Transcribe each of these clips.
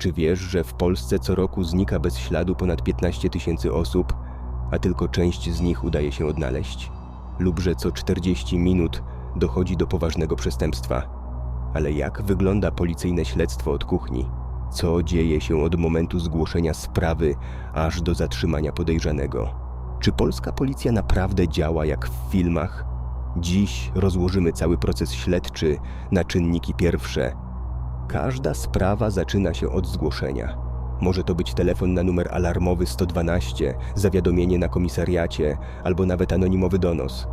Czy wiesz, że w Polsce co roku znika bez śladu ponad 15 tysięcy osób, a tylko część z nich udaje się odnaleźć? Lub że co 40 minut dochodzi do poważnego przestępstwa? Ale jak wygląda policyjne śledztwo od kuchni? Co dzieje się od momentu zgłoszenia sprawy aż do zatrzymania podejrzanego? Czy polska policja naprawdę działa jak w filmach? Dziś rozłożymy cały proces śledczy na czynniki pierwsze. Każda sprawa zaczyna się od zgłoszenia. Może to być telefon na numer alarmowy 112, zawiadomienie na komisariacie albo nawet anonimowy donos.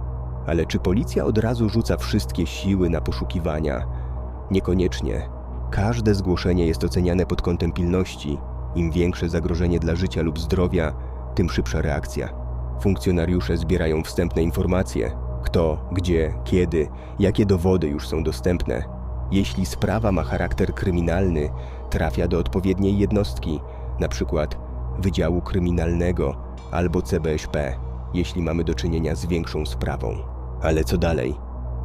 Ale czy policja od razu rzuca wszystkie siły na poszukiwania? Niekoniecznie. Każde zgłoszenie jest oceniane pod kątem pilności. Im większe zagrożenie dla życia lub zdrowia, tym szybsza reakcja. Funkcjonariusze zbierają wstępne informacje: kto, gdzie, kiedy, jakie dowody już są dostępne. Jeśli sprawa ma charakter kryminalny, trafia do odpowiedniej jednostki, np. Wydziału Kryminalnego albo CBŚP, jeśli mamy do czynienia z większą sprawą. Ale co dalej?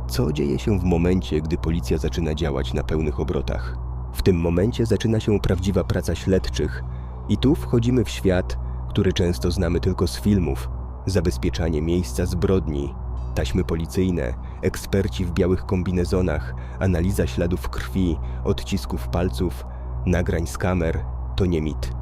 Co dzieje się w momencie, gdy policja zaczyna działać na pełnych obrotach? W tym momencie zaczyna się prawdziwa praca śledczych, i tu wchodzimy w świat, który często znamy tylko z filmów. Zabezpieczanie miejsca zbrodni, taśmy policyjne, eksperci w białych kombinezonach, analiza śladów krwi, odcisków palców, nagrań z kamer to nie mit.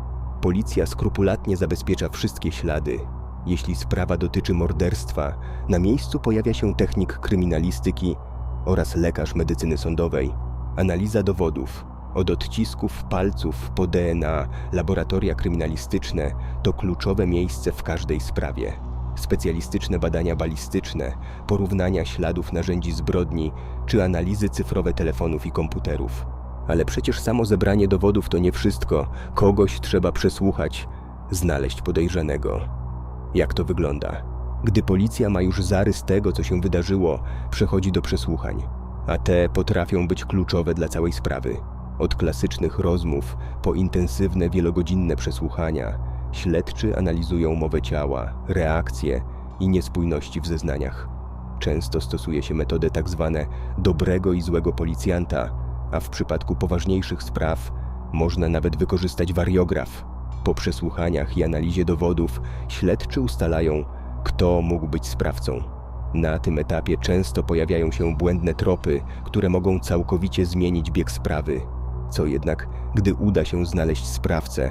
Policja skrupulatnie zabezpiecza wszystkie ślady. Jeśli sprawa dotyczy morderstwa, na miejscu pojawia się technik kryminalistyki oraz lekarz medycyny sądowej. Analiza dowodów, od odcisków palców po DNA, laboratoria kryminalistyczne to kluczowe miejsce w każdej sprawie. Specjalistyczne badania balistyczne, porównania śladów narzędzi zbrodni czy analizy cyfrowe telefonów i komputerów. Ale przecież samo zebranie dowodów to nie wszystko. Kogoś trzeba przesłuchać, znaleźć podejrzanego. Jak to wygląda? Gdy policja ma już zarys tego, co się wydarzyło, przechodzi do przesłuchań, a te potrafią być kluczowe dla całej sprawy. Od klasycznych rozmów po intensywne, wielogodzinne przesłuchania, śledczy analizują mowę ciała, reakcje i niespójności w zeznaniach. Często stosuje się metodę tak zwane dobrego i złego policjanta, a w przypadku poważniejszych spraw można nawet wykorzystać wariograf. Po przesłuchaniach i analizie dowodów śledczy ustalają, kto mógł być sprawcą. Na tym etapie często pojawiają się błędne tropy, które mogą całkowicie zmienić bieg sprawy. Co jednak, gdy uda się znaleźć sprawcę,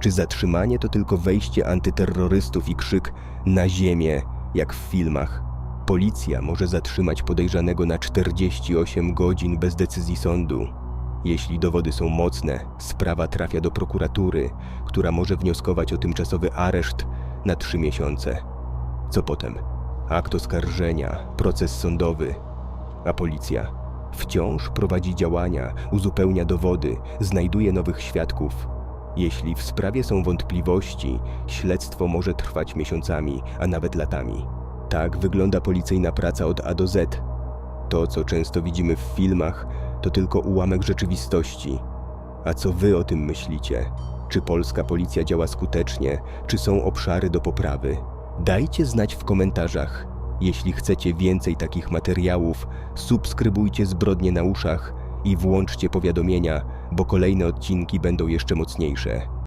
czy zatrzymanie to tylko wejście antyterrorystów i krzyk na ziemię, jak w filmach? Policja może zatrzymać podejrzanego na 48 godzin bez decyzji sądu. Jeśli dowody są mocne, sprawa trafia do prokuratury, która może wnioskować o tymczasowy areszt na 3 miesiące. Co potem? Akt oskarżenia, proces sądowy, a policja wciąż prowadzi działania, uzupełnia dowody, znajduje nowych świadków. Jeśli w sprawie są wątpliwości, śledztwo może trwać miesiącami, a nawet latami. Tak wygląda policyjna praca od A do Z. To, co często widzimy w filmach, to tylko ułamek rzeczywistości. A co wy o tym myślicie? Czy polska policja działa skutecznie, czy są obszary do poprawy? Dajcie znać w komentarzach. Jeśli chcecie więcej takich materiałów, subskrybujcie Zbrodnie na uszach i włączcie powiadomienia, bo kolejne odcinki będą jeszcze mocniejsze.